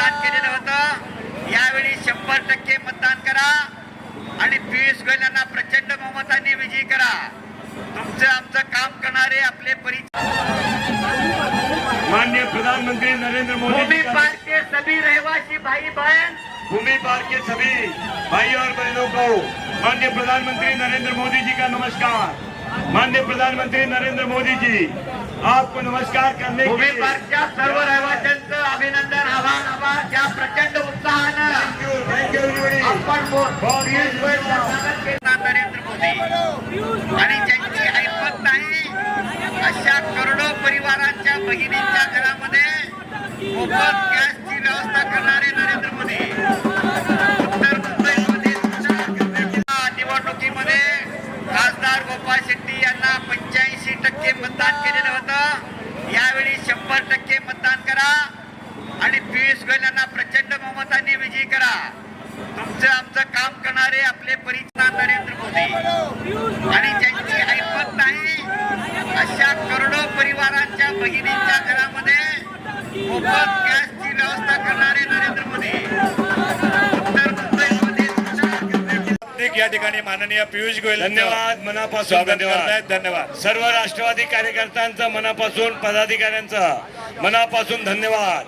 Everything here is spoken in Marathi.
मतदान केलेलं होतं. यावेळी शंभर टक्के मतदान करा आणि पियुष गोयल यांना प्रचंड बहुमताने विजयी करा. तुमचं आमचं काम करणारे आपले परिचय माननीय प्रधानमंत्री नरेंद्र मोदी भूमि जी का पार के सभी रहवासी भाई बहन भूमि पार के सभी भाई और बहनों को माननीय प्रधानमंत्री नरेंद्र मोदी जी का नमस्कार. माननीय प्रधानमंत्री नरेंद्र मोदी जी आपको नमस्कार करने भूमी पार्कच्या सर्व अभिनंदन त्या प्रचंड उत्साहानं. आपण स्वागत केलं नरेंद्र मोदी. आणि ज्यांची ऐपत नाही अशा करोडो परिवारांच्या भगिनींच्या घरामध्ये मोफत गॅसची व्यवस्था करणारे नरेंद्र मोदी. उत्तर मुंबईमध्ये निवडणुकीमध्ये खासदार गोपाळ शेट्टी यांना पंच्याऐंशी टक्के मतदान केलेलं होतं. यावेळी शंभर टक्के मतदान करा. आणि पियुष गोयल यांना प्रचंड बहुमताने विजयी करा. तुमचं आमचं काम करणारे आपले परिचित नरेंद्र मोदी. आणि ज्यांची ऐपत नाही अशा करोडो परिवारांच्या भगिनींच्या घरामध्ये मोफत गॅसची व्यवस्था करणारे नरेंद्र मोदी. या ठिकाणी माननीय पियुष गोयल धन्यवाद मनापासून स्वागत धन्यवाद. धन्यवाद. सर्व राष्ट्रवादी कार्यकर्त्यांचं मनापासून पदाधिकाऱ्यांचं मनापासून धन्यवाद.